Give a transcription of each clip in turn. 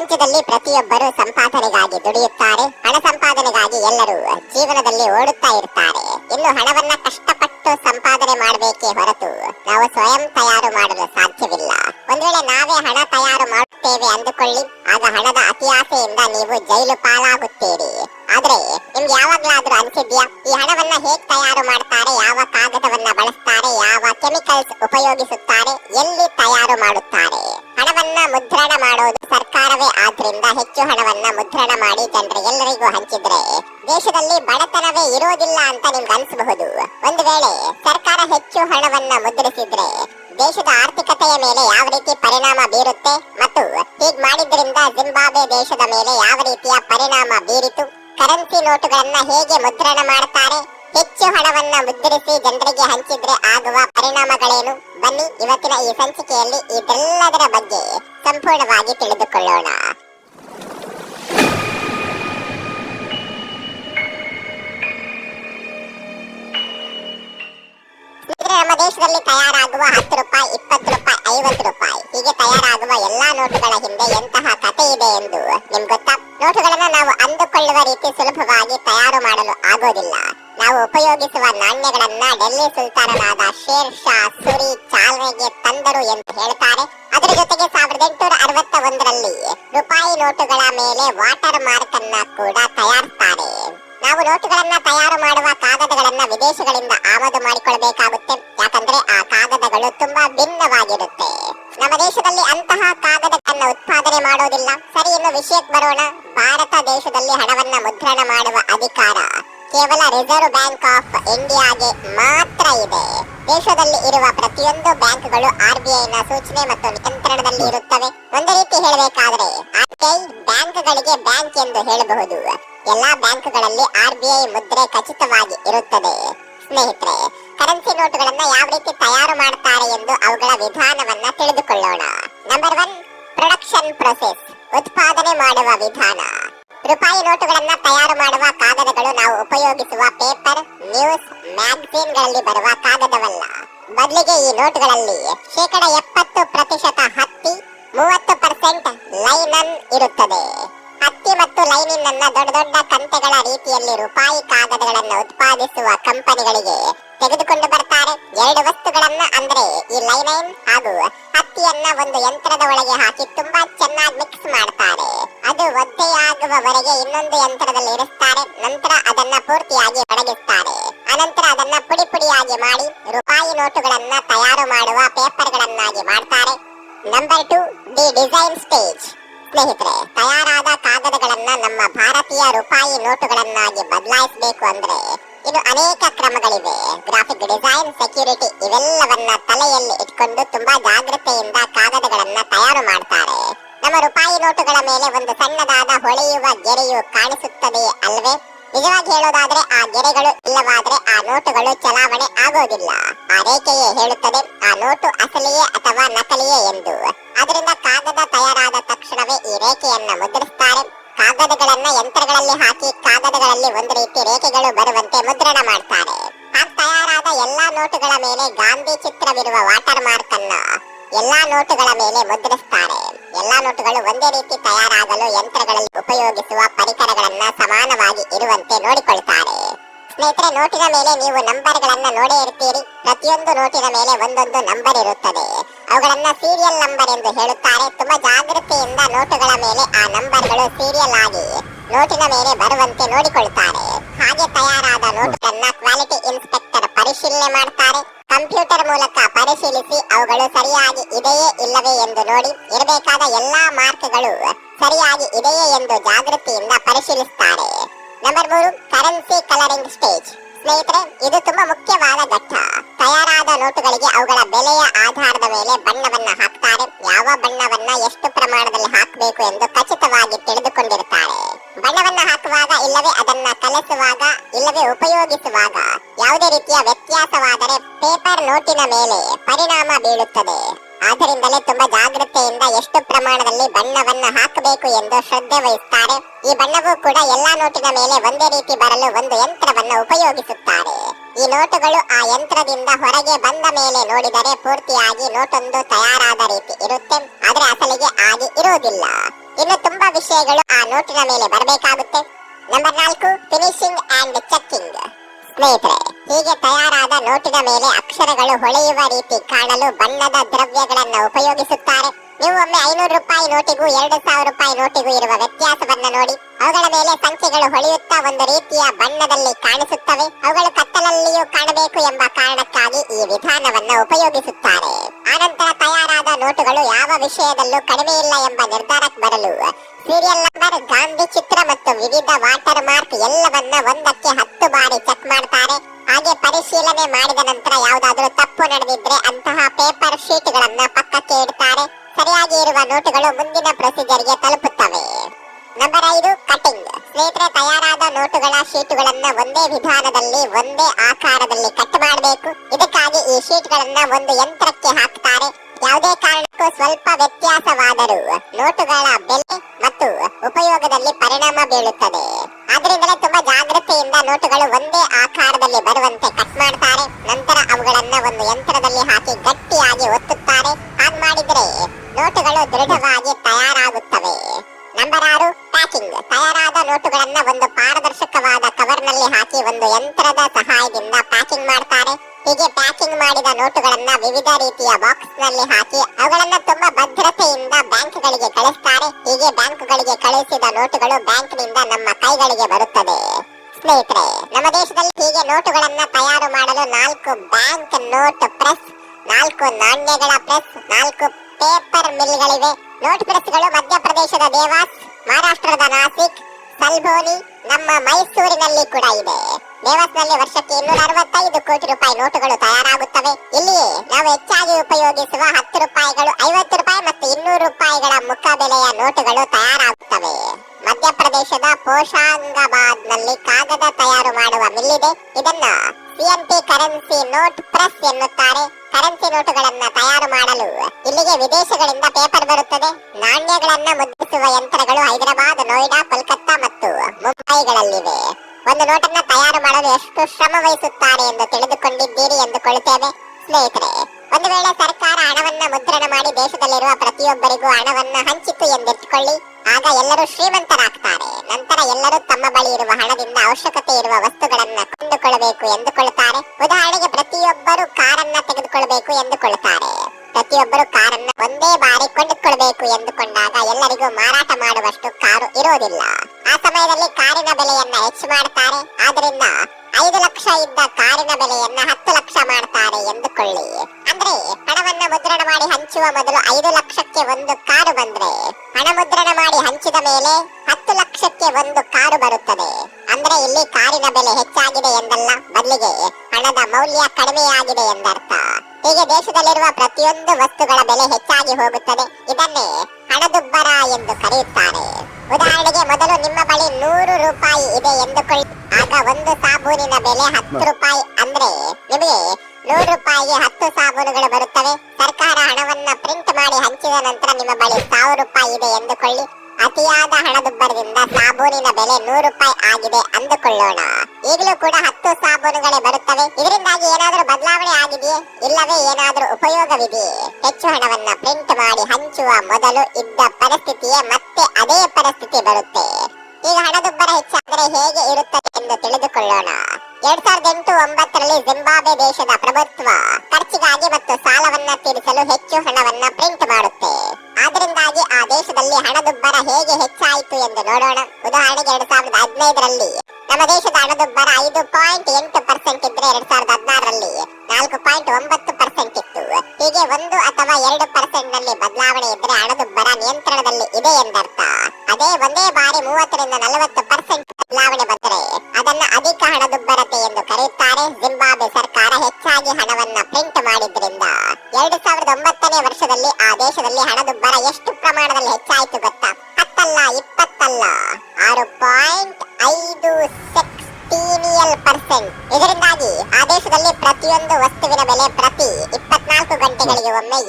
ಪ್ರಪಂಚದಲ್ಲಿ ಪ್ರತಿಯೊಬ್ಬರು ಸಂಪಾದನೆಗಾಗಿ ದುಡಿಯುತ್ತಾರೆ. ಹಣ ಸಂಪಾದನೆಗಾಗಿ ಎಲ್ಲರೂ ಜೀವನದಲ್ಲಿ ಓಡುತ್ತಾ ಇರ್ತಾರೆ. ಇನ್ನು ಹಣವನ್ನ ಕಷ್ಟಪಟ್ಟು ಸಂಪಾದನೆ ಮಾಡಬೇಕೇ ಹೊರತು ನಾವು ಸ್ವಯಂ ತಯಾರು ಮಾಡಲು ಸಾಧ್ಯವಿಲ್ಲ. ಒಂದ್ ವೇಳೆ ನಾವೇ ಹಣ ತಯಾರು ಮಾಡುತ್ತೇವೆ ಅಂದುಕೊಳ್ಳಿ, ಆಗ ಹಣದ ಅತಿಯಾಸೆಯಿಂದ ನೀವು ಜೈಲು ಪಾಲಾಗುತ್ತೀರಿ. ಆದ್ರೆ ನಿಮ್ಗೆ ಯಾವಾಗ್ಲಾದ್ರೂ ಅನ್ಸಿದ್ಯಾ? ಈ ಹಣವನ್ನ ಹೇಗ್ ತಯಾರು ಮಾಡ್ತಾರೆ, ಯಾವ ಕಾಗದವನ್ನ ಬಳಸ್ತಾರೆ, ಯಾವ ಕೆಮಿಕಲ್ಸ್ ಉಪಯೋಗಿಸುತ್ತಾರೆ, ಎಲ್ಲಿ ತಯಾರು ಹೆಚ್ಚು ಹಣವನ್ನ ಮುದ್ರಣ ಮಾಡಿ ಜನರೆಲ್ಲರಿಗೂ ಹಂಚಿದ್ರೆ ದೇಶದಲ್ಲಿ ಬಡತನವೇ ಇರೋದಿಲ್ಲ ಅಂತ ನಿಮ್ಗೆ ಅನ್ಸಬಹುದು. ಒಂದು ವೇಳೆ ಸರ್ಕಾರ ಹೆಚ್ಚು ಹಣವನ್ನ ಮುದ್ರಿಸಿದ್ರೆ ದೇಶದ ಆರ್ಥಿಕತೆಯ ಮೇಲೆ ಯಾವ ರೀತಿ ಪರಿಣಾಮ ಬೀರುತ್ತೆ ಮತ್ತು ಹೀಗ್ ಮಾಡಿದ್ರಿಂದ ಜಿಂಬಾಬ್ವೆ ದೇಶದ ಮೇಲೆ ಯಾವ ರೀತಿಯ ಪರಿಣಾಮ ಬೀರಿತು? ಕರೆನ್ಸಿ ನೋಟುಗಳನ್ನ ಹೇಗೆ ಮುದ್ರಣ ಮಾಡ್ತಾರೆ? ಹೆಚ್ಚು ಹಣವನ್ನ ಮುದ್ರಿಸಿ ಜನರಿಗೆ ಹಂಚಿದ್ರೆ ಆಗುವ ಪರಿಣಾಮಗಳೇನು? ಬನ್ನಿ, ಇವತ್ತಿನ ಈ ಸಂಚಿಕೆಯಲ್ಲಿ ಇದೆಲ್ಲದರ ಬಗ್ಗೆ ಸಂಪೂರ್ಣವಾಗಿ ತಿಳಿದುಕೊಳ್ಳೋಣ. ದೇಶದಲ್ಲಿ ತಯಾರಾಗುವ ಹತ್ತು ರೂಪಾಯಿ, ಇಪ್ಪತ್ತು ರೂಪಾಯಿ, ಐವತ್ತು ರೂಪಾಯಿ. ಹೀಗೆ ತಯಾರಾಗುವ ಎಲ್ಲಾ ನೋಟುಗಳ ಹಿಂದೆ ಎಂತಹ ಕಥೆ ಇದೆ ಎಂದು ನಿಮ್ ಗೊತ್ತಾ? ನೋಟುಗಳನ್ನು ನಾವು ಅಂದುಕೊಳ್ಳುವ ರೀತಿ ಸುಲಭವಾಗಿ ತಯಾರು ಮಾಡಲು ಆಗೋದಿಲ್ಲ. ನಾವು ಉಪಯೋಗಿಸುವ ನಾಣ್ಯಗಳನ್ನ ಡೆಲ್ಲಿ ಸುಲ್ತಾನನಾದ ಶೇರ್ ಶಾ ಸುರಿ ಚಾಲನೆಗೆ ತಂದರು ಎಂದು ಹೇಳ್ತಾರೆ. ಅದರ ಜೊತೆಗೆ ಸಾವಿರದ ಎಂಟುನೂರ ಅರವತ್ತ ಒಂದರಲ್ಲಿ ರೂಪಾಯಿ ನೋಟುಗಳ ಮೇಲೆ ವಾಟರ್ ಮಾರ್ಕ್ ಅನ್ನ ಕೂಡ ತಯಾರಿಸ್ತಾರೆ. ನಾವು ನೋಟುಗಳನ್ನ ತಯಾರು ಮಾಡುವ ಕಾಗದಗಳನ್ನ ವಿದೇಶಗಳಿಂದ ಆಮದು ಮಾಡಿಕೊಳ್ಳಬೇಕಾಗುತ್ತೆ ಯಾಕಂದ್ರೆ ಆ ಕಾಗದಗಳು ತುಂಬಾ ಭಿನ್ನವಾಗಿರುತ್ತೆ. ನಮ್ಮ ದೇಶದಲ್ಲಿ ಅಂತಹ ಕಾಗದಗಳನ್ನ ಉತ್ಪಾದನೆ ಮಾಡೋದಿಲ್ಲ. ಸರಿ, ಇನ್ನು ವಿಷಯಕ್ಕೆ ಬರೋಣ. ಭಾರತ ದೇಶದಲ್ಲಿ ಹಣವನ್ನ ಮುದ್ರಣ ಮಾಡುವ ಅಧಿಕಾರ ಕೇವಲ ರಿಸರ್ವ್ ಬ್ಯಾಂಕ್ ಆಫ್ ಇಂಡಿಯಾಗೆ ಮಾತ್ರ ಇದೆ. ದೇಶದಲ್ಲಿ ಇರುವ ಪ್ರತಿಯೊಂದು ಬ್ಯಾಂಕ್ಗಳು ಆರ್ ಬಿ ನ ಸೂಚನೆ ಮತ್ತು ನಿಯಂತ್ರಣದಲ್ಲಿ ಇರುತ್ತವೆ. ಒಂದು ರೀತಿ ಹೇಳಬೇಕಾದ್ರೆ ಆರ್ ಬಿ ಐ ಬ್ಯಾಂಕ್ಗಳಿಗೆ ಬ್ಯಾಂಕ್ ಎಂದು ಹೇಳಬಹುದು. ಎಲ್ಲಾ ಬ್ಯಾಂಕುಗಳಲ್ಲಿ ಆರ್ ಬಿ ಐ ಮುದ್ರೆ ಖಚಿತವಾಗಿ ಇರುತ್ತದೆ. ಸ್ನೇಹಿತರೆ, ಕರೆನ್ಸಿ ನೋಟುಗಳನ್ನ ಯಾವ ರೀತಿ ತಯಾರು ಮಾಡುತ್ತಾರೆ ಎಂದು ಅವುಗಳ ವಿಧಾನವನ್ನ ತಿಳಿದುಕೊಳ್ಳೋಣ. ನಂಬರ್ ಒನ್ ಪ್ರೊಡಕ್ಷನ್ ಪ್ರೊಸೆಸ್ ಉತ್ಪಾದನೆ ಮಾಡುವ ವಿಧಾನ. ರೂಪಾಯಿ ನೋಟುಗಳನ್ನ ತಯಾರು ಮಾಡುವ ಕಾಗದಗಳು ನಾವು ಉಪಯೋಗಿಸುವ ಪೇಪರ್, ನ್ಯೂಸ್, ಮ್ಯಾಗಝೀನ್ಗಳಲ್ಲಿ ಬರುವ ಕಾಗದವಲ್ಲ. ಬದಲಿಗೆ ಈ ನೋಟುಗಳಲ್ಲಿ ಶೇಕಡ ಎಪ್ಪತ್ತು ಪ್ರತಿಶತ ಹತ್ತಿ, ಮೂವತ್ತು ಪರ್ಸೆಂಟ್ ಲೈನನ್ ಇರುತ್ತದೆ. ಹತ್ತಿ ಮತ್ತು ಲೈನಿನ್ ಅನ್ನ ದೊಡ್ಡ ದೊಡ್ಡ ಕಂತೆಗಳ ರೀತಿಯಲ್ಲಿ ರೂಪಾಯಿ ಕಾಗದಗಳನ್ನು ಉತ್ಪಾದಿಸುವ ಕಂಪನಿಗಳಿಗೆ ತೆಗೆದುಕೊಂಡು ಬರ್ತಾರೆ. ಎರಡು ವಸ್ತುಗಳನ್ನ ಅಂದ್ರೆ ಈ ಲೈನೈನ್ ಹಾಗೂ ಹತ್ತಿಯನ್ನ ಒಂದು ಯಂತ್ರದ ಒಳಗೆ ಹಾಕಿ ತುಂಬಾ ಚೆನ್ನಾಗಿ ಮಿಕ್ಸ್ ಮಾಡ್ತಾರೆ. ಅದು ಒದ್ದೆಯಾಗುವವರೆಗೆ ಇನ್ನೊಂದು ಯಂತ್ರದಲ್ಲಿ ಇರಿಸ್ತಾರೆ. ನಂತರ ಅದನ್ನ ಪೂರ್ತಿಯಾಗಿ ಒಣಗಿಸ್ತಾರೆ. ಅನಂತರ ಅದನ್ನ ಪುಡಿ ಪುಡಿಯಾಗಿ ಮಾಡಿ ರೂಪಾಯಿ ನೋಟುಗಳನ್ನ ತಯಾರು ಮಾಡುವ ಪೇಪರ್ಗಳನ್ನಾಗಿ ಮಾಡ್ತಾರೆ. Number two the design stage ಸ್ನೇಹಿತರೆ, ತಯಾರಾದ ಕಾಗದಗಳನ್ನ ನಮ್ಮ ಭಾರತೀಯ ರೂಪಾಯಿ ನೋಟುಗಳನ್ನಾಗಿ ಬದಲಾಯಿಸಬೇಕು ಅಂದ್ರೆ ಇದು ಅನೇಕ ಕ್ರಮಗಳಿವೆ. ಗ್ರಾಫಿಕ್ ಡಿಸೈನ್, ಸೆಕ್ಯೂರಿಟಿ ಇವೆಲ್ಲವನ್ನ ತಲೆಯಲ್ಲಿ ಇಟ್ಕೊಂಡು ತುಂಬಾ ಜಾಗ್ರತೆಯಿಂದ ಕಾಗದಗಳನ್ನ ತಯಾರು ಮಾಡ್ತಾರೆ. ನಮ್ಮ ರೂಪಾಯಿ ನೋಟುಗಳ ಮೇಲೆ ಒಂದು ಸಣ್ಣದಾದ ಹೊಳೆಯುವ ಗೆರೆಯು ಕಾಣಿಸುತ್ತದೆ ಅಲ್ವೇ? ನಿಜವಾಗಿ ಹೇಳೋದಾದ್ರೆ ಆ ಗೆರೆಗಳು ಇಲ್ಲವಾದ್ರೆ ಆ ನೋಟುಗಳು ಚಲಾವಣೆ ಆಗೋದಿಲ್ಲ. ಆ ರೇಖೆಯೇ ಹೇಳುತ್ತದೆ, ಆ ನೋಟು ಅಸಲಿಯೇ ಅಥವಾ ನಕಲಿಯೇ ಎಂದು. ಅದರಿಂದ ಕಾಗದ ತಯಾರಾದ ರೇಖೆಯನ್ನ ಮುದ್ರಿಸ್ತಾರೆ. ಕಾಗದಗಳನ್ನ ಯಂತ್ರಗಳಲ್ಲಿ ಹಾಕಿ, ಕಾಗದಗಳಲ್ಲಿ ಒಂದು ರೀತಿ ರೇಖೆಗಳು ಬರುವಂತೆ ಮುದ್ರಣ ಮಾಡ್ತಾರೆ. ಆ ತಯಾರಾದ ಎಲ್ಲಾ ನೋಟುಗಳ ಮೇಲೆ ಗಾಂಧಿ ಚಿತ್ರವಿರುವ ವಾಟರ್ ಮಾರ್ಕ್ ಅನ್ನ ಎಲ್ಲಾ ನೋಟುಗಳ ಮೇಲೆ ಮುದ್ರಿಸ್ತಾರೆ. ಎಲ್ಲಾ ನೋಟುಗಳು ಒಂದೇ ರೀತಿ ತಯಾರಾಗಲು ಯಂತ್ರಗಳಲ್ಲಿ ಉಪಯೋಗಿಸುವ ಪರಿಕರಗಳನ್ನ ಸಮಾನವಾಗಿ ಇರುವಂತೆ ನೋಡಿಕೊಳ್ತಾರೆ. ಸ್ನೇಹಿತರೆ, ನೋಟಿನ ಮೇಲೆ ನೀವು ನಂಬರ್ಗಳನ್ನ ನೋಡೇ ಇರ್ತೀರಿ. ಪ್ರತಿಯೊಂದು ನೋಟಿನ ಮೇಲೆ ಒಂದೊಂದು ನಂಬರ್ ಇರುತ್ತದೆ. ಅವುಗಳನ್ನ ಸೀರಿಯಲ್ ನಂಬರ್ ಎಂದು ಹೇಳುತ್ತಾರೆ. ತುಂಬಾ ಜಾಗೃತಿಯಿಂದ ನೋಟುಗಳ ಮೇಲೆ ಆ ನಂಬರ್ಗಳು ಸೀರಿಯಲ್ ಆಗಿ ನೋಟಿನ ಮೇಲೆ ಬರುವಂತೆ ನೋಡಿಕೊಳ್ಳುತ್ತಾರೆ. ಹಾಗೆ ತಯಾರಾದ ನೋಟುಗಳನ್ನ ಕ್ವಾಲಿಟಿ ಇನ್ಸ್ಪೆಕ್ಟರ್ ಪರಿಶೀಲನೆ ಮಾಡ್ತಾರೆ. ಕಂಪ್ಯೂಟರ್ ಮೂಲಕ ಪರಿಶೀಲಿಸಿ ಅವುಗಳು ಸರಿಯಾಗಿ ಇದೆಯೇ ಇಲ್ಲವೇ ಎಂದು ನೋಡಿ, ಇರಬೇಕಾದ ಎಲ್ಲಾ ಮಾರ್ಕ್ಗಳು ಸರಿಯಾಗಿ ಇದೆಯೇ ಎಂದು ಜಾಗೃತಿಯಿಂದ ಪರಿಶೀಲಿಸುತ್ತಾರೆ ನಂಬರ್ ಮೂರು ಕರೆನ್ಸಿ ಕಲರಿಂಗ್ ಸ್ಟೇಜ್ ಸ್ನೇಹಿತರೆ, ಇದು ತುಂಬಾ ಮುಖ್ಯವಾದ ಘಟ್ಟ. ತಯಾರಾದ ನೋಟುಗಳಿಗೆ ಅವುಗಳ ಬೆಲೆಯ ಆಧಾರದ ಮೇಲೆ ಬಣ್ಣವನ್ನ ಹಾಕ್ತಾರೆ. ಯಾವ ಬಣ್ಣವನ್ನ ಎಷ್ಟು ಪ್ರಮಾಣದಲ್ಲಿ ಹಾಕಬೇಕು ಎಂದು ಖಚಿತವಾಗಿ ತಿಳಿದುಕೊಂಡಿರುತ್ತಾರೆ. ಬಣ್ಣವನ್ನ ಹಾಕುವಾಗ ಇಲ್ಲವೇ ಅದನ್ನ ಕಲಸುವಾಗ, ಇಲ್ಲವೇ ಉಪಯೋಗಿಸುವಾಗ ಯಾವುದೇ ರೀತಿಯ ವ್ಯತ್ಯಾಸವಾದರೆ ಪೇಪರ್ ನೋಟಿನ ಮೇಲೆ ಪರಿಣಾಮ ಬೀಳುತ್ತದೆ. ಆದ್ದರಿಂದಲೇ ತುಂಬಾ ಜಾಗೃತೆಯಿಂದ ಎಷ್ಟು ಪ್ರಮಾಣದಲ್ಲಿ ಬಣ್ಣವನ್ನು ಹಾಕಬೇಕು ಎಂದು ಶ್ರದ್ಧೆ ವಹಿಸುತ್ತಾರೆ ಈ ಬಣ್ಣವು ಕೂಡ ಎಲ್ಲಾ ನೋಟಿನ ಮೇಲೆ ಒಂದೇ ರೀತಿ ಬರಲು ಒಂದು ಯಂತ್ರವನ್ನು ಉಪಯೋಗಿಸುತ್ತಾರೆ. ಈ ನೋಟುಗಳು ಆ ಯಂತ್ರದಿಂದ ಹೊರಗೆ ಬಂದ ಮೇಲೆ ನೋಡಿದರೆ ಪೂರ್ತಿಯಾಗಿ ನೋಟೊಂದು ತಯಾರಾದ ರೀತಿ ಇರುತ್ತೆ. ಆದರೆ ಅಸಲಿಗೆ ಆಗಿ ಇರುವುದಿಲ್ಲ ಇನ್ನು ತುಂಬಾ ವಿಷಯಗಳು ಆ ನೋಟಿನ ಮೇಲೆ ಬರಬೇಕಾಗುತ್ತೆ. ನಂಬರ್ ನಾಲ್ಕು ಫಿನಿಶಿಂಗ್ ಅಂಡ್ ಚೆಕ್ಕಿಂಗ್ ಸ್ನೇಹಿತರೆ, ಹೀಗೆ ತಯಾರಾದ ನೋಟಿನ ಮೇಲೆ ಅಕ್ಷರಗಳು ಹೊಳೆಯುವ ರೀತಿ ಕಾಣಲು ಬಣ್ಣದ ದ್ರವ್ಯಗಳನ್ನು ಉಪಯೋಗಿಸುತ್ತಾರೆ. ನೀವು ಒಮ್ಮೆ ಐನೂರು ರೂಪಾಯಿ ನೋಟಿಗೂ ಎರಡು ಸಾವಿರ ರೂಪಾಯಿ ನೋಟಿಗೂ ಇರುವ ವ್ಯತ್ಯಾಸವನ್ನು ನೋಡಿ. ಅವುಗಳ ಮೇಲೆ ಸಂಖ್ಯೆಗಳು ಹೊಳೆಯುತ್ತಾ ಒಂದು ರೀತಿಯ ಬಣ್ಣದಲ್ಲಿ ಕಾಣಿಸುತ್ತವೆ. ಅವುಗಳು ಕತ್ತಲಲ್ಲಿಯೂ ಕಾಣಬೇಕು ಎಂಬ ಕಾರಣಕ್ಕಾಗಿ ಈ ವಿಧಾನವನ್ನು ಉಪಯೋಗಿಸುತ್ತಾರೆ. ಆನಂತರ ತಯಾರಾದ ನೋಟುಗಳು ಯಾವ ವಿಷಯದಲ್ಲೂ ಕಡಿಮೆ ಇಲ್ಲ ಎಂಬ ನಿರ್ಧಾರಕ್ಕೆ ಬರಲು ಸೀರಿಯಲ್ ನಂಬರ್ ಗಾಂಧಿ ಚಿತ್ರ ಮತ್ತು ವಿವಿಧ ವಾಟರ್ ಮಾರ್ಕ್ ಎಲ್ಲವನ್ನ ಒಂದಕ್ಕೆ ಹತ್ತು ಬಾರಿ ಮಾಡ್ತಾರೆ. ಹಾಗೆ ಪರಿಶೀಲನೆ ಮಾಡಿದ ನಂತರ ಯಾವುದಾದ್ರೂ ತಪ್ಪು ನಡೆದಿದ್ರೆ ಅಂತಹ ಪೇಪರ್ ಶೀಟ್ ಗಳನ್ನ ಪಕ್ಕಕ್ಕೆ ಇಡ್ತಾರೆ. ಸರಿಯಾಗಿ ಇರುವ ನೋಟುಗಳು ಮುಂದಿನ ಪ್ರೊಸೀಜರ್ಗೆ ತಲುಪುತ್ತವೆ. ನಂಬರ್ ಐದು ಕಟಿಂಗ್ ಸ್ನೇಹಿತರೆ, ತಯಾರಾದ ನೋಟುಗಳ ಶೀಟುಗಳನ್ನ ಒಂದೇ ವಿಧಾನದಲ್ಲಿ, ಒಂದೇ ಆಕಾರದಲ್ಲಿ ಕಟ್ ಮಾಡಬೇಕು. ಇದಕ್ಕಾಗಿ ಈ ಶೀಟ್ಗಳನ್ನ ಒಂದು ಯಂತ್ರಕ್ಕೆ ಹಾಕ್ತಾರೆ. ಯಾವುದೇ ಕಾರಣಕ್ಕೂ ಸ್ವಲ್ಪ ವ್ಯತ್ಯಾಸವಾದರೂ ನೋಟುಗಳ ಬೆಲೆ ಮತ್ತು ಉಪಯೋಗದಲ್ಲಿ ಪರಿಣಾಮ ಬೀಳುತ್ತದೆ. ಆದ್ರಿಂದಲೇ ತುಂಬಾ ಜಾಗೃತಿಯಿಂದ ನೋಟುಗಳು ಒಂದೇ ಆಕಾರದಲ್ಲಿ ಬರುವಂತೆ ಕಟ್ ಮಾಡ್ತಾರೆ. ನಂತರ ಅವುಗಳನ್ನ ಒಂದು ಯಂತ್ರದಲ್ಲಿ ಹಾಕಿ ಗಟ್ಟಿಯಾಗಿ ಒತ್ತುತ್ತಾರೆ. ಹಾಗೆ ಮಾಡಿದ್ರೆ ನೋಟುಗಳು ದೃಢವಾಗಿ ತಯಾರಾಗುತ್ತವೆ. ನಂಬರ್ ಆರು ಪ್ಯಾಕಿಂಗ್ ತಯಾರಾದ ನೋಟುಗಳನ್ನ ಒಂದು ಪಾರದರ್ಶಕವಾದ ಕವರ್ನಲ್ಲಿ ಹಾಕಿ ಒಂದು ಯಂತ್ರದ ಸಹಾಯದಿಂದ ಪ್ಯಾಕಿಂಗ್ ಮಾಡ್ತಾರೆ. ಹೀಗೆ ಪ್ಯಾಕಿಂಗ್ ಮಾಡಿದ ನೋಟುಗಳನ್ನ ವಿವಿಧ ರೀತಿಯ ಬಾಕ್ಸ್ನಲ್ಲಿ ಹಾಕಿ ಅವುಗಳನ್ನ ತುಂಬಾ ಭದ್ರತೆಯಿಂದ ಬ್ಯಾಂಕ್ಗಳಿಗೆ ಕಳಿಸ್ತಾರೆ. ಹೀಗೆ ಬ್ಯಾಂಕ್ಗಳಿಗೆ ಕಳುಹಿಸಿದ ನೋಟುಗಳು ಬ್ಯಾಂಕ್ನಿಂದ ನಮ್ಮ ಕೈಗಳಿಗೆ ಬರುತ್ತದೆ. ಸ್ನೇಹಿತರೆ, ನಮ್ಮ ದೇಶದಲ್ಲಿ ಹೀಗೆ ನೋಟುಗಳನ್ನ ತಯಾರು ಮಾಡಲು ನಾಲ್ಕು ಬ್ಯಾಂಕ್ ನೋಟ್ ಪ್ರೆಸ್, ನಾಲ್ಕು ನಾಣ್ಯಗಳ ಪ್ರೆಸ್, ನಾಲ್ಕು ಪೇಪರ್ ಮಿಲ್ಗಳಿವೆ. ನೋಟ್ ಪ್ರೆಸ್ಗಳು ಮಧ್ಯಪ್ರದೇಶದ ದೇವಾಸ್ ಮಹಾರಾಷ್ಟ್ರದ ನಾಸಿಕ್ ಸಲ್ಬೋನಿ ನಮ್ಮ ಮೈಸೂರಿನಲ್ಲಿ ಕೂಡ ಇದೆ. ದೇವಸ್ಥಾನದಲ್ಲಿ ವರ್ಷಕ್ಕೆ ಇನ್ನೂರ ಅರವತ್ತೈದು ಕೋಟಿ ರೂಪಾಯಿ ನೋಟುಗಳು ತಯಾರಾಗುತ್ತವೆ. ಇಲ್ಲಿಯೇ ನಾವು ಹೆಚ್ಚಾಗಿ ಉಪಯೋಗಿಸುವ ಹತ್ತು ರೂಪಾಯಿಗಳು, ಐವತ್ತು ರೂಪಾಯಿ ಮತ್ತು ಇನ್ನೂರು ರೂಪಾಯಿಗಳ ಮುಖ ಬೆಲೆಯ ನೋಟುಗಳು ತಯಾರಾಗುತ್ತವೆ. ಮಧ್ಯಪ್ರದೇಶದ ಪೋಷಾಂಗಾಬಾದ್ನಲ್ಲಿ ಕಾಗದ ತಯಾರು ಮಾಡುವ ಮಿಲ್ಲಿದೆ ಇದನ್ನ ಸಿಎನ್ಪಿ ಕರೆನ್ಸಿ ನೋಟ್ ಪ್ರೆಸ್ ಎನ್ನುತ್ತಾರೆ. ಕರೆನ್ಸಿ ನೋಟುಗಳನ್ನ ತಯಾರು ಮಾಡಲು ಇಲ್ಲಿಗೆ ವಿದೇಶಗಳಿಂದ ಪೇಪರ್ ಬರುತ್ತದೆ. ನಾಣ್ಯಗಳನ್ನ ಮುದ್ರಿಸುವ ಯಂತ್ರಗಳು ಹೈದರಾಬಾದ್, ನೋಯ್ಡಾ, ಕೋಲ್ಕತ್ತಾ ಮತ್ತು ಮುಂಬೈಗಳಲ್ಲಿವೆ. ಒಂದು ನೋಟನ್ನು ತಯಾರು ಮಾಡಲು ಎಷ್ಟು ಶ್ರಮ ವಹಿಸುತ್ತಾರೆ ಎಂದು ತಿಳಿದುಕೊಂಡಿದ್ದೀರಿ ಎಂದುಕೊಳ್ಳುತ್ತೇವೆ. ಸ್ನೇಹಿತರೆ, ಒಂದು ವೇಳೆ ಸರ್ಕಾರ ಹಣವನ್ನ ಮುದ್ರಣ ಮಾಡಿ ದೇಶದಲ್ಲಿರುವ ಪ್ರತಿಯೊಬ್ಬರಿಗೂ ಹಣವನ್ನ ಹಂಚಿತು ಎಂದಿಟ್ಟುಕೊಳ್ಳಿ ಆಗ ಎಲ್ಲರೂ ಶ್ರೀಮಂತರಾಗ್ತಾರೆ. ನಂತರ ಎಲ್ಲರೂ ತಮ್ಮ ಬಳಿ ಇರುವ ಹಣದಿಂದ ಅವಶ್ಯಕತೆ ಇರುವ ವಸ್ತುಗಳನ್ನ ಕೊಂಡುಕೊಳ್ಳಬೇಕು ಎಂದುಕೊಳ್ಳುತ್ತಾರೆ. ಉದಾಹರಣೆಗೆ ಪ್ರತಿಯೊಬ್ಬರು ಕಾರನ್ನ ತೆಗೆದುಕೊಳ್ಳಬೇಕು ಎಂದುಕೊಳ್ಳುತ್ತಾರೆ. ಪ್ರತಿಯೊಬ್ಬರು ಕಾರನ್ನ ಒಂದೇ ಬಾರಿ ಕೊಂಡುಕೊಳ್ಳಬೇಕು ಎಂದುಕೊಂಡಾಗ ಎಲ್ಲರಿಗೂ ಮಾರಾಟ ಮಾಡುವಷ್ಟು ಕಾರು ಇರೋದಿಲ್ಲ. ಆ ಸಮಯದಲ್ಲಿ ಕಾರಿನ ಬೆಲೆಯನ್ನ ಹೆಚ್ಚು ಮಾಡುತ್ತಾರೆ ಆದ್ರಿಂದ ಐದು ಲಕ್ಷ ಇದ್ದ ಕಾರಿನ ಬೆಲೆಯನ್ನ ಹತ್ತು ಲಕ್ಷ ಮಾಡ್ತಾರೆ ಎಂದುಕೊಳ್ಳಿ. ಅಂದ್ರೆ ಹಣವನ್ನ ಮುದ್ರಣ ಮಾಡಿ ಹಂಚುವ ಮೊದಲು ಐದು ಲಕ್ಷಕ್ಕೆ ಒಂದು ಕಾರು ಬಂದ್ರೆ, ಹಣ ಮುದ್ರಣ ಮಾಡಿ ಹಂಚಿದ ಮೇಲೆ ಹತ್ತು ಲಕ್ಷಕ್ಕೆ ಒಂದು ಕಾರು ಬರುತ್ತದೆ. ಅಂದ್ರೆ ಇಲ್ಲಿ ಕಾರಿನ ಬೆಲೆ ಹೆಚ್ಚಾಗಿದೆ ಎಂದಲ್ಲ ಬದಲಿಗೆ, ಹಣದ ಮೌಲ್ಯ ಕಡಿಮೆಯಾಗಿದೆ ಎಂದರ್ಥ. ಹೀಗೆ ದೇಶದಲ್ಲಿರುವ ಪ್ರತಿಯೊಂದು ವಸ್ತುಗಳ ಬೆಲೆ ಹೆಚ್ಚಾಗಿ ಹೋಗುತ್ತದೆ. ಇದನ್ನೇ ಹಣದುಬ್ಬರ ಎಂದು ಕರೆಯುತ್ತಾರೆ. ಉದಾಹರಣೆಗೆ ಮೊದಲು ನಿಮ್ಮ ಬಳಿ ನೂರು ರೂಪಾಯಿ ಇದೆ ಎಂದುಕೊಳ್ಳಿ. ಆಗ ಒಂದು ಸಾಬೂನಿನ ಬೆಲೆ ಹತ್ತು ರೂಪಾಯಿ. ಅಂದ್ರೆ ನಿಮಗೆ ನೂರು ರೂಪಾಯಿಗೆ ಹತ್ತು ಸಾಬೂನುಗಳು ಬರುತ್ತವೆ. ಸರ್ಕಾರ ಹಣವನ್ನ ಪ್ರಿಂಟ್ ಮಾಡಿ ಹಂಚಿದ ನಂತರ ನಿಮ್ಮ ಬಳಿ ಸಾವಿರ ರೂಪಾಯಿ ಇದೆ ಎಂದುಕೊಳ್ಳಿ. ಅತಿಯಾದ ಹಣದುಬ್ಬರದಿಂದ ಸಾಬೂನಿನ ಬೆಲೆ ನೂರು ರೂಪಾಯಿ ಆಗಿದೆ ಅಂದುಕೊಳ್ಳೋಣ. ಈಗಲೂ ಕೂಡ ಹತ್ತು ಸಾಬೂನುಗಳೇ ಬರುತ್ತವೆ. ಇದರಿಂದಾಗಿ ಏನಾದರೂ ಬದಲಾವಣೆ ಆಗಿದೆಯೇ? ಇಲ್ಲವೇ ಏನಾದರೂ ಉಪಯೋಗವಿದೆಯೇ? ಹೆಚ್ಚು ಹಣವನ್ನ ಪ್ರಿಂಟ್ ಮಾಡಿ ಹಂಚುವ ಮೊದಲು ಇದ್ದ ಪರಿಸ್ಥಿತಿಯೇ ಮತ್ತೆ ಅದೇ ಪರಿಸ್ಥಿತಿ ಬರುತ್ತೆ. ಈಗ ಹಣದುಬ್ಬರ ಹೆಚ್ಚಾದರೆ ಹೇಗೆ ಇರುತ್ತದೆ ಎಂದು ತಿಳಿದುಕೊಳ್ಳೋಣ. ಎರಡ್ ಸಾವಿರದ ಎಂಟು ಒಂಬತ್ತರಲ್ಲಿ ಜಿಂಬಾಬ್ವೆ ದೇಶದ ಪ್ರಭುತ್ವ ಖರ್ಚಿಗಾಗಿ ಮತ್ತು ಸಾಲವನ್ನ ತೀರಿಸಲು ಹೆಚ್ಚು ಹಣವನ್ನ ಪ್ರಿಂಟ್ ಮಾಡುತ್ತೆ. ಆದ್ರಿಂದಾಗಿ ಆ ದೇಶದಲ್ಲಿ ಹಣದುಬ್ಬರ ಹೇಗೆ ಹೆಚ್ಚಾಯಿತು ಎಂದು ನೋಡೋಣ. ಉದಾಹರಣೆಗೆ ಎರಡ್ ಸಾವಿರದ ಹದಿನೈದರಲ್ಲಿ ನಮ್ಮ ದೇಶದ ಹಣದುಬ್ಬರ ಐದು ಪಾಯಿಂಟ್ ಎಂಟು ಪರ್ಸೆಂಟ್ ಇದ್ರೆ ಎರಡ್ ಸಾವಿರದ ಹದಿನಾರರಲ್ಲಿ ನಾಲ್ಕು ಪಾಯಿಂಟ್ ಒಂಬತ್ತು ಹೀಗೆ ಒಂದು ಅಥವಾ ಎರಡು ಪರ್ಸೆಂಟ್ನಲ್ಲಿ ಬದಲಾವಣೆ ಇದ್ರೆ ಹಣದುಬ್ಬರ ನಿಯಂತ್ರಣದಲ್ಲಿ ಇದೆ ಎಂದರ್ಥ. ಅದೇ ಒಂದೇ ಬಾರಿ ಮೂವತ್ತರಿಂದ ನಲವತ್ತು ಪರ್ಸೆಂಟ್ ಬದಲಾವಣೆ ಬಂದರೆ ಅದನ್ನ ಅಧಿಕ ಹಣದುಬ್ಬರತೆ ಎಂದು ಕರೆಯುತ್ತಾರೆ ಜಿಂಬಾಬ್ವೆ ಸರ್ಕಾರ ಹೆಚ್ಚಾಗಿ ಹಣವನ್ನ ಪ್ರಿಂಟ್ ಮಾಡಿದ್ರಿಂದ. ಎರಡು ಸಾವಿರದ ಒಂಬತ್ತನೇ ವರ್ಷದಲ್ಲಿ ಆ ದೇಶದಲ್ಲಿ ಹಣದುಬ್ಬರ ಎಷ್ಟು ಪ್ರಮಾಣದಲ್ಲಿ ಹೆಚ್ಚಾಯಿತು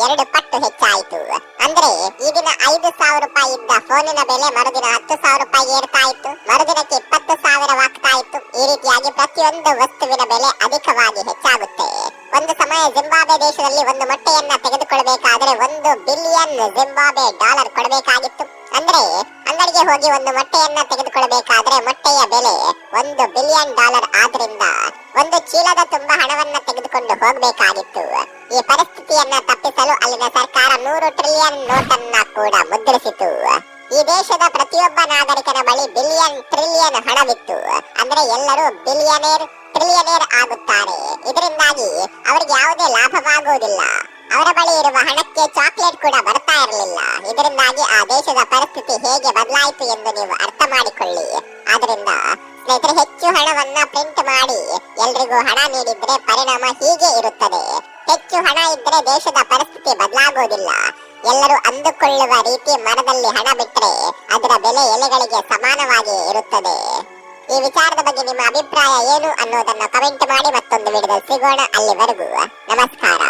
ಎರಡು ಪಟ್ಟು ಹೆಚ್ಚಾಯಿತು. ಅಂದ್ರೆ ಈಗಿನ ಐದು ಸಾವಿರ ರೂಪಾಯಿ ಇದ್ದ ಫೋನಿನ ಬೆಲೆ ಮರುದಿನ ಹತ್ತು ಸಾವಿರ ರೂಪಾಯಿ ಏರ್ತಾ ಇತ್ತು ಮರುದಿನಕ್ಕೆ ಇಪ್ಪತ್ತು ಸಾವಿರವಾಗ್ತಾ ಇತ್ತು. ಈ ರೀತಿಯಾಗಿ ಪ್ರತಿಯೊಂದು ವಸ್ತುವಿನ ಬೆಲೆ ಅಧಿಕವಾಗಿ ಹೆಚ್ಚಾಗುತ್ತೆ. ಒಂದು ಸಮಯ ಜಿಂಬಾಬ್ವೆ ದೇಶದಲ್ಲಿ ಒಂದು ಮೊಟ್ಟೆಯನ್ನ ತೆಗೆದುಕೊಳ್ಳಬೇಕಾದರೆ ಒಂದು ಬಿಲಿಯನ್ ಜಿಂಬಾಬ್ವೆ ಡಾಲರ್ ಕೊಡಬೇಕಾಗಿತ್ತು. ಅಂದ್ರೆ ಅಂಗಡಿಗೆ ಹೋಗಿ ಒಂದು ಮೊಟ್ಟೆಯನ್ನ ತೆಗೆದುಕೊಳ್ಳಬೇಕಾದ್ರೆ ಮೊಟ್ಟೆಯ ಬೆಲೆ ಒಂದು ಬಿಲಿಯನ್ ಡಾಲರ್ ಆದ್ರಿಂದ ಒಂದು ಚೀಲದ ತುಂಬಾ ಹಣವನ್ನ ತೆಗೆದುಕೊಂಡು ಹೋಗಬೇಕಾಗಿತ್ತು. ಈ ಪರಿಸ್ಥಿತಿಯನ್ನ ತಪ್ಪಿಸಲು ಅಲ್ಲಿನ ಸರ್ಕಾರ ನೂರು ಟ್ರಿಲಿಯನ್ ನೋಟನ್ನ ಕೂಡ ಮುದ್ರಿಸಿತು ಈ ದೇಶದ ಪ್ರತಿಯೊಬ್ಬ ನಾಗರಿಕನ ಬಳಿ ಬಿಲಿಯನ್ ಟ್ರಿಲಿಯನ್ ಹಣವಿತ್ತು. ಅಂದ್ರೆ ಎಲ್ಲರೂ ಬಿಲಿಯನೇರ್ ಟ್ರಿಲಿಯನೇರ್ ಆಗುತ್ತಾರೆ. ಇದರಿಂದಾಗಿ ಅವರಿಗೆ ಯಾವುದೇ ಲಾಭವಾಗುವುದಿಲ್ಲ. ಅವರ ಬಳಿ ಇರುವ ಹಣಕ್ಕೆ ಚಾಕ್ಲೇಟ್ ಕೂಡ ಬರ್ತಾ ಇರಲಿಲ್ಲ. ಇದರಿಂದಾಗಿ ಆ ದೇಶದ ಪರಿಸ್ಥಿತಿ ಹೇಗೆ ಬದಲಾಯಿತು ಎಂದು ನೀವು ಅರ್ಥ ಮಾಡಿಕೊಳ್ಳಿ. ಆದ್ರಿಂದ ಸ್ನೇಹಿತರೆ, ಹೆಚ್ಚು ಹಣವನ್ನ ಪ್ರಿಂಟ್ ಮಾಡಿ. ಎಲ್ರಿಗೂ ಹಣ ನೀಡಿದ್ರೆ ಪರಿಣಾಮ ಹೀಗೆ ಇರುತ್ತದೆ. ಹೆಚ್ಚು ಹಣ ಇದ್ರೆ ದೇಶದ ಪರಿಸ್ಥಿತಿ ಬದಲಾಗುವುದಿಲ್ಲ. ಎಲ್ಲರೂ ಅಂದುಕೊಳ್ಳುವ ರೀತಿ ಮರದಲ್ಲಿ ಹಣ ಬಿಟ್ಟರೆ ಅದರ ಬೆಲೆ ಎಲೆಗಳಿಗೆ ಸಮಾನವಾಗಿ ಇರುತ್ತದೆ. ಈ ವಿಚಾರದ ಬಗ್ಗೆ ನಿಮ್ಮ ಅಭಿಪ್ರಾಯ ಏನು ಅನ್ನೋದನ್ನ ಕಮೆಂಟ್ ಮಾಡಿ ಮತ್ತೊಂದು ವಿಡಿಯೋದಲ್ಲಿ ಸಿಗೋಣ ಅಲ್ಲಿವರೆಗೂ. ನಮಸ್ಕಾರ.